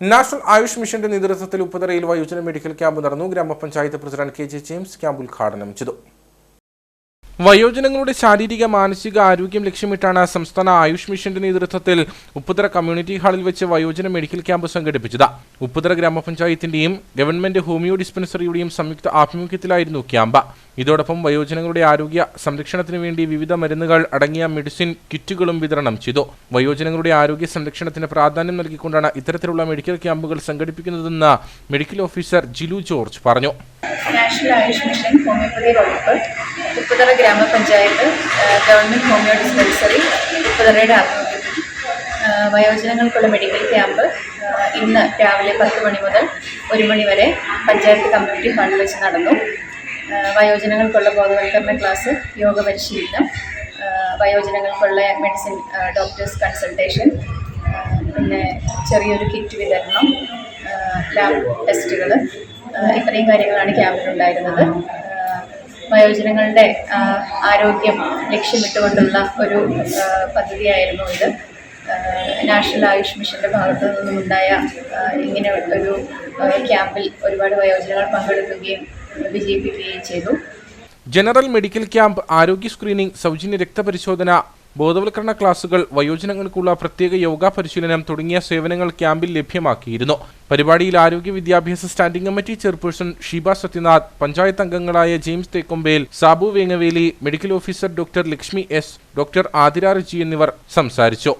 National Ayush മിഷന്റെ നേതൃത്വത്തിൽ ഉപ്പുതറയിൽ വയോജന മെഡിക്കൽ ക്യാമ്പ് നടന്നു. Grama panchayat president K J James camp ഉദ്ഘാടനം ചെയ്തു. വയോജനങ്ങളുടെ ശാരീരിക മാനസിക ആരോഗ്യം ലക്ഷ്യമിട്ടാണ് സംസ്ഥാന ആയുഷ് മിഷന്റെ നേതൃത്വത്തിൽ ഉപ്പുതറ കമ്മ്യൂണിറ്റി ഹാളിൽ വെച്ച് വയോജന മെഡിക്കൽ ക്യാമ്പ് സംഘടിപ്പിച്ചത്. ഉപ്പുതറ ഗ്രാമപഞ്ചായത്തിന്റെയും ഗവൺമെന്റ് ഹോമിയോ ഡിസ്പെൻസറിയുടെയും സംയുക്ത ആഭിമുഖ്യത്തിലായിരുന്നു ക്യാമ്പ്. ഇതോടൊപ്പം വയോജനങ്ങളുടെ ആരോഗ്യ സംരക്ഷണത്തിന് വേണ്ടി വിവിധ മരുന്നുകൾ അടങ്ങിയ മെഡിസിൻ കിറ്റുകളും വിതരണം ചെയ്തു. വയോജനങ്ങളുടെ ആരോഗ്യ സംരക്ഷണത്തിന് പ്രാധാന്യം നൽകിക്കൊണ്ടാണ് ഇത്തരത്തിലുള്ള മെഡിക്കൽ ക്യാമ്പുകൾ സംഘടിപ്പിക്കുന്നതെന്ന് മെഡിക്കൽ ഓഫീസർ ജിലു ജോർജ് പറഞ്ഞു. നാഷണൽ ആയുഷ് മിഷൻ ഹോമിയോപ്പതി വകുപ്പ് ഉപ്പുതറ ഗ്രാമപഞ്ചായത്ത് ഗവൺമെന്റ് ഹോമിയോ ഡിസ്പെൻസറി ഉപ്പുതറയുടെ ആഭിമുഖ്യത്തിൽ വയോജനങ്ങൾക്കുള്ള മെഡിക്കൽ ക്യാമ്പ് ഇന്ന് രാവിലെ പത്ത് മണി മുതൽ ഒരു മണി വരെ പഞ്ചായത്ത് കമ്മ്യൂണിറ്റി ഹാളിൽ വെച്ച് നടന്നു. വയോജനങ്ങൾക്കുള്ള ബോധവൽക്കരണ ക്ലാസ് യോഗ പരിശീലനം വയോജനങ്ങൾക്കുള്ള മെഡിസിൻ ഡോക്ടേഴ്സ് കൺസൾട്ടേഷൻ പിന്നെ ചെറിയൊരു കിറ്റ് വിതരണം ലാബ് ടെസ്റ്റുകൾ ഇത്രയും കാര്യങ്ങളാണ് ക്യാമ്പിലുണ്ടായിരുന്നത് വയോജനങ്ങളുടെ ആരോഗ്യം ലക്ഷ്യമിട്ടുകൊണ്ടുള്ള ഒരു പദ്ധതിയായിരുന്നു ഇത്. നാഷണൽ ആയുഷ് മിഷന്റെ ഭാഗത്തു നിന്നുമുണ്ടായ ഇങ്ങനെ ഒരു ക്യാമ്പിൽ ഒരുപാട് വയോജനങ്ങൾ പങ്കെടുക്കുകയും വിജയിപ്പിക്കുകയും ചെയ്തു. ജനറൽ മെഡിക്കൽ ക്യാമ്പ് ആരോഗ്യ സ്ക്രീനിംഗ് സൗജന്യ രക്തപരിശോധന ബോധവൽക്കരണ ക്ലാസുകൾ വയോജനങ്ങൾക്കുള്ള പ്രത്യേക യോഗ പരിശീലനം തുടങ്ങിയ സേവനങ്ങൾ ക്യാമ്പിൽ ലഭ്യമാക്കിയിരുന്നു. പരിപാടിയിൽ ആരോഗ്യ വിദ്യാഭ്യാസ standing committee chairperson Sheeba Sathyanath panchayat അംഗങ്ങളായ James Thekkombel Sabu Vengaveli medical officer doctor Lakshmi S doctor Athira എന്നിവർ സംസാരിച്ചു.